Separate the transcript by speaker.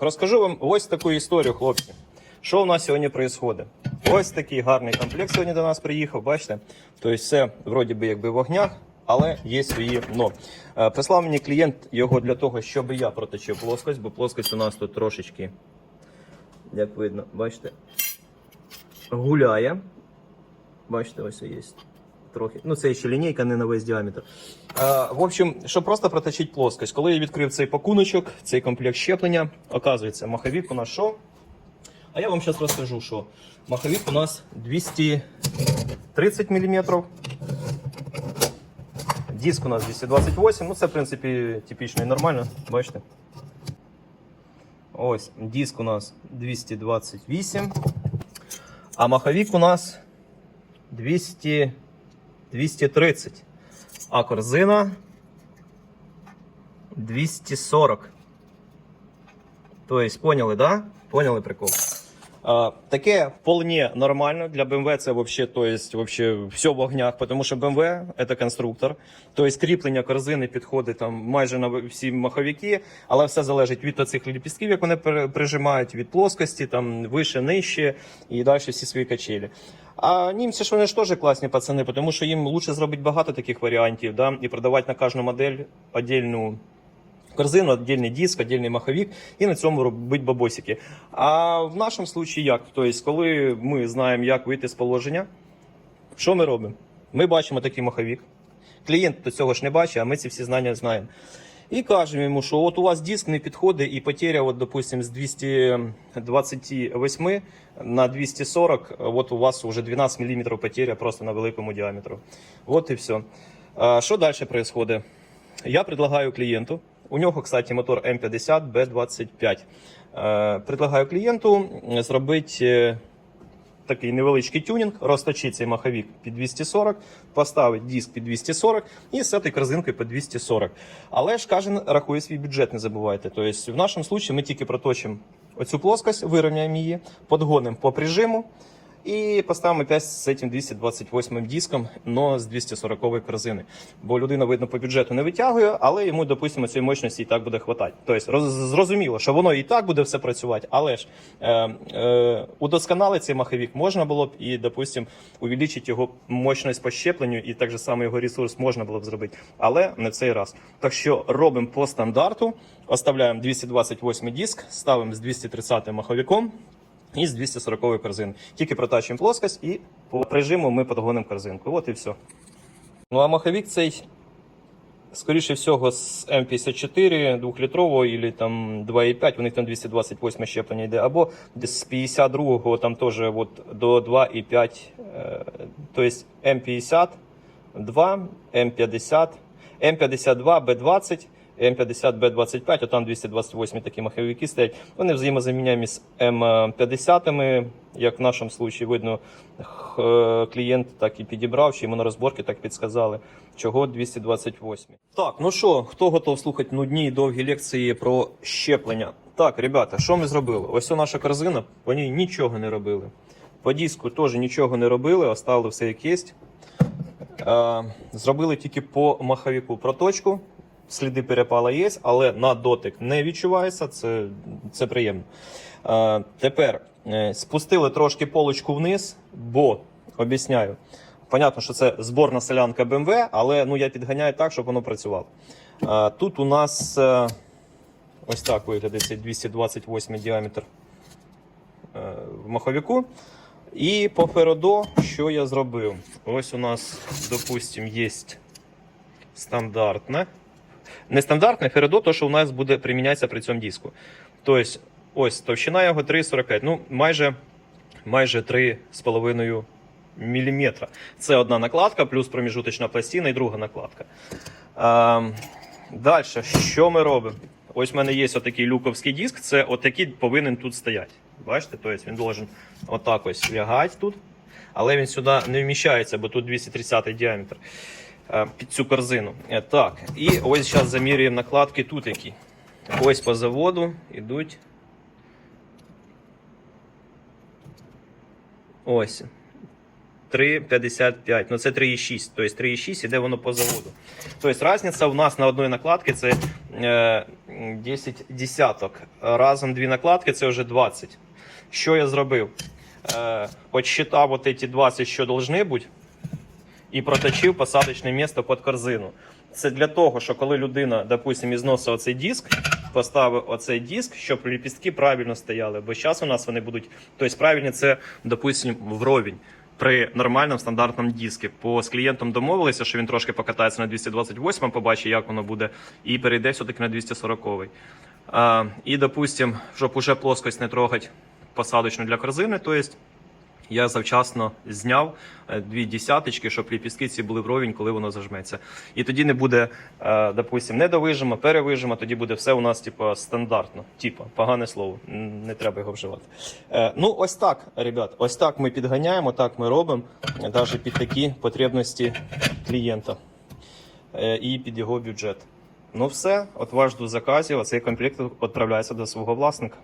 Speaker 1: Розкажу вам ось таку історію, хлопці. Що у нас сьогодні відбувається? Ось такий гарний комплект сьогодні до нас приїхав, бачите? Тобто все вроді би якби в вогнях, але є свої но. Е, Прислав мені клієнт його для того, щоб я проточив плоскость, бо плоскость у нас тут трошечки, як видно, бачите, гуляє. Бачите, ось є. Трохи. Ну, це ще лінійка, не на весь діаметр. А, в общем, щоб просто проточити плоскость. Коли я відкрив цей пакуночок, цей комплект щеплення, оказується, маховик у нас що? А я вам зараз розкажу, що маховик у нас 230 мм. Диск у нас 228, ну це в принципі типічно і нормально, бачите. Ось, диск у нас 228. А маховик у нас 200, 230. А корзина 240. Тобто, поняли, да? Поняли прикол? Таке вполне нормально для BMW. Це вообще, то есть, вообще все в вогнях, тому що BMW це конструктор. Тобто кріплення корзини підходить там майже на всі маховики, але все залежить від оцих ліпістків, як вони при- прижимають, від плоскості, там вище, нижче і далі всі свої качелі. А німці ж вони ж теж класні пацани, тому що їм лучше зробити багато таких варіантів, да, і продавати на кожну модель отдельну корзину, отдельный диск, отдельний маховик і на цьому робити бабосики. А в нашому случаї як? Тобто, коли ми знаємо, як вийти з положення, що ми робимо? Ми бачимо такий маховик. Клієнт до цього ж не бачить, а ми ці всі знання знаємо. І кажемо йому, що от у вас диск не підходить, і потеря, от, допустим, з 228 на 240, от у вас вже 12 мм потеря просто на великому діаметру. От і все. Що далі відбувається? Я предлагаю клієнту. У нього, кстати, мотор М50 B25. Е, Предлагаю клієнту зробити е, такий невеличкий тюнінг, розточити цей маховик під 240, поставити диск під 240 і сети корзинки під 240. Але ж кожен рахує свій бюджет, не забувайте. Тобто в нашому випадку ми тільки проточимо оцю плоскость, вирівняємо її, подгонимо по прижиму. І поставимо опять з цим 228 диском, но з 240 корзини. Бо людина, видно, по бюджету не витягує, але йому, допустимо, цієї мощності і так буде хватати. Тобто, роз, зрозуміло, що воно і так буде все працювати, але ж е, е, удосконалити цей маховик можна було б і, допустимо, увеличити його мощність по щепленню, і так же само його ресурс можна було б зробити, але не в цей раз. Так що робимо по стандарту, оставляємо 228 диск, ставимо з 230 маховиком. І з 240 корзини. Тільки протачуємо плоскость і по прижиму ми подгонимо корзинку. От і все. Ну а маховик цей, скоріше всього, з М54 2-літрового або там 2,5, у них там 228 щеплення йде, або з 52-го там теж от, до 2,5. е, Тобто М50, 2, М50, М52, Б20. М50, Б25, а там 228 такі маховики стоять. Вони взаємозаміняємі з М50, як в нашому випадку видно, е, клієнт так і підібрав, чи йому на розборки так підсказали, чого 228. Так, ну що, хто готов слухати нудні і довгі лекції про щеплення? Так, ребята, що ми зробили? Ось це наша корзина, по ній нічого не робили. По диску теж нічого не робили, оставили все як є. Е, Зробили тільки по маховику проточку. Сліди перепала є, але на дотик не відчувається. Це, це приємно. Е, тепер е, спустили трошки полочку вниз, бо об'ясняю. Понятно, що це зборна селянка BMW, але ну, я підганяю так, щоб воно працювало. Е, тут у нас е, ось так виглядає цей 228 діаметр е, в маховику. І по Феродо, що я зробив? Ось у нас, допустим, є стандартне. Нестандартне Феродо, то, що у нас буде примінятися при цьому диску. Тобто, ось товщина його 3,45, ну майже, майже 3,5 мм. Це одна накладка, плюс проміжуточна пластина і друга накладка. Ем, Далі, що ми робимо? Ось в мене є отакий люковський диск, це отакий повинен тут стояти. Бачите, тобто він должен отак ось лягати тут, але він сюди не вміщається, бо тут 230 діаметр під цю корзину. Е, Так, і ось зараз замірюємо накладки тут які. Ось по заводу йдуть. Ось. 3,55. Ну це 3,6. Тобто 3,6 іде воно по заводу. Тобто різниця у нас на одній накладці це е, 10 десяток. Разом дві накладки це вже 20. Що я зробив? Е, Подсчитав от ці 20, що должны бути, і проточив посадочне місце під корзину. Це для того, що коли людина, допустимо, ізносить оцей диск, поставив оцей диск, щоб ліпістки правильно стояли. Бо зараз у нас вони будуть, тобто правильні це, допустимо, вровень. При нормальному стандартному диску. По з клієнтом домовилися, що він трошки покатається на 228, побачить, як воно буде, і перейде все-таки на 240. А, і, допустимо, щоб уже плоскость не трогати посадочну для корзини, то есть я завчасно зняв е, дві десяточки, щоб ліпістки ці були вровень, коли воно зажметься. І тоді не буде, е, допустим, недовижима, перевижима, тоді буде все у нас типу, стандартно. Типа, погане слово, не треба його вживати. Е, Ну, ось так, ребят, ось так ми підганяємо, так ми робимо, навіть під такі потребності клієнта і під його бюджет. Ну все, от ваш до заказів, а цей комплект відправляється до свого власника.